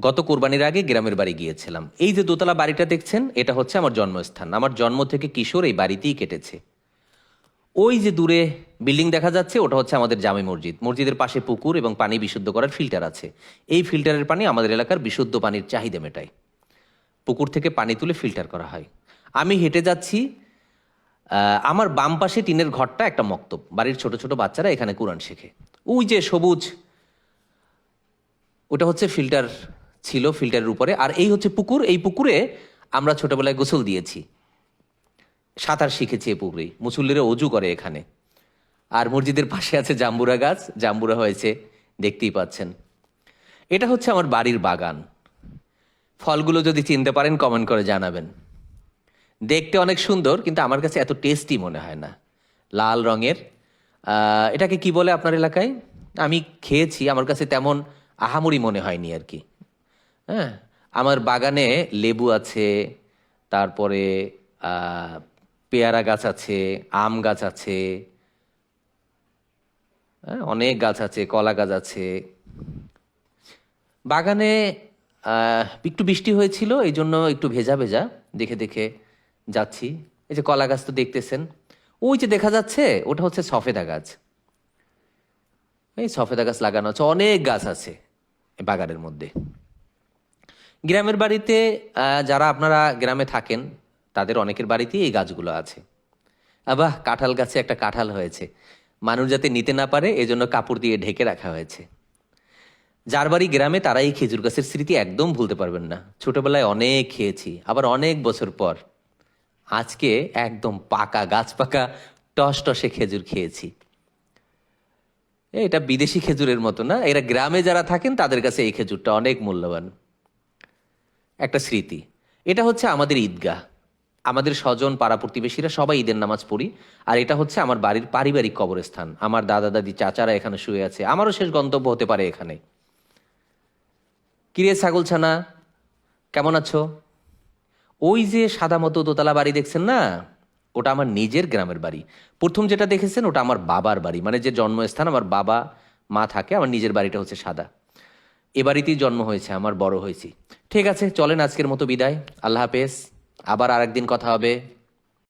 গত কোরবানির আগে গ্রামের বাড়ি গিয়েছিলাম। এই যে দোতলা বাড়িটা দেখছেন, এটা হচ্ছে আমার জন্মস্থান। আমার জন্ম থেকে কিশোর এই বাড়িতেই কেটেছে। ওই যে দূরে বিল্ডিং দেখা যাচ্ছে, ওটা হচ্ছে আমাদের জামে মসজিদ। মসজিদের পাশে পুকুর এবং পানি বিশুদ্ধ করার ফিল্টার আছে। এই ফিল্টারের পানি আমাদের এলাকার বিশুদ্ধ পানির চাহিদা মেটায়। পুকুর থেকে পানি তুলে ফিল্টার করা হয়। আমি হেঁটে যাচ্ছি আমার বাম পাশে টিনের ঘরটা একটা মক্তব। বাড়ির ছোট ছোট বাচ্চারা এখানে কোরআন শেখে। ওই যে সবুজ, ওটা হচ্ছে ফিল্টার ছিল ফিল্টারের উপরে। আর এই হচ্ছে পুকুর। এই পুকুরে আমরা ছোটবেলায় গোসল দিয়েছি। সাঁতার শিখেছি এই পুকুরেই মুসল্লিরা অজু করে এখানে। আর মসজিদের পাশে আছে জাম্বুরা গাছ। জাম্বুরা হয়েছে, দেখতেই পাচ্ছেন। এটা হচ্ছে আমার বাড়ির বাগান। ফলগুলো যদি চিনতে পারেন কমেন্ট করে জানাবেন। দেখতে অনেক সুন্দর, কিন্তু আমার কাছে এত টেস্টি মনে হয় না। লাল রঙের। এটাকে কি বলে আপনার এলাকায়? আমি খেয়েছি, আমার কাছে তেমন আহামরি মনে হয়নি আর কি। হ্যাঁ আমার বাগানে লেবু আছে, তারপরে পেয়ারা গাছ আছে, আম গাছ আছে হ্যাঁ অনেক গাছ আছে, কলা গাছ আছে। বাগানে একটু বৃষ্টি হয়েছিল, এই জন্য একটু ভেজা ভেজা, দেখে দেখে যাচ্ছি। এই যে কলা গাছ তো দেখতেছেন। ওই যে দেখা যাচ্ছে, ওটা হচ্ছে সফেদা গাছ। এই সফেদা গাছ লাগানো আছে অনেক গাছ আছে বাগানের মধ্যে। গ্রামের বাড়িতে যারা আপনারা গ্রামে থাকেন, তাদের অনেকের বাড়িতেই এই গাছগুলো আছে। আবাহ, কাঁঠাল গাছে একটা কাঁঠাল হয়েছে। মানুষ যাতে নিতে না পারে, এজন্য কাপড় দিয়ে ঢেকে রাখা হয়েছে। যার বাড়ি গ্রামে তারা এই খেজুর গাছের স্মৃতি একদম ভুলতে পারবেন না। ছোটবেলায় অনেক খেয়েছি, আবার অনেক বছর পর। আজকে একদম পাকা গাছ পাকা টস টসে খেজুর খেয়েছি। এটা বিদেশি খেজুরের মতো না, এরা গ্রামে যারা থাকেন, তাদের কাছে এই খেজুরটা অনেক মূল্যবান। একটা স্মৃতি। এটা হচ্ছে আমাদের ঈদগাহ। আমাদের স্বজন, পাড়া প্রতিবেশীরা সবাই ঈদের নামাজ পড়ি, আর এটা হচ্ছে আমার বাড়ির পারিবারিক কবরস্থান। আমার দাদা, দাদি, চাচারা এখানে শুয়ে আছে। আমারও শেষ গন্তব্য হতে পারে এখানে। কিরে ছাগল ছানা, কেমন আছো? ওই যে সাদা মতো দোতলা বাড়ি দেখছেন না? ওটা আমার নিজের গ্রামের বাড়ি। প্রথম যেটা দেখেছেন ওটা আমার বাবার বাড়ি। মানে যে জন্মস্থান, আমার বাবা, মা থাকে, আমার নিজের বাড়িটা হচ্ছে সাদা। এ বাড়িতেই জন্ম হয়েছে, আমার বড় হয়েছি। ঠিক আছে, চলেন আজকের মতো বিদায়। আল্লাহ হাফেজ। আবার আরেকদিন কথা হবে।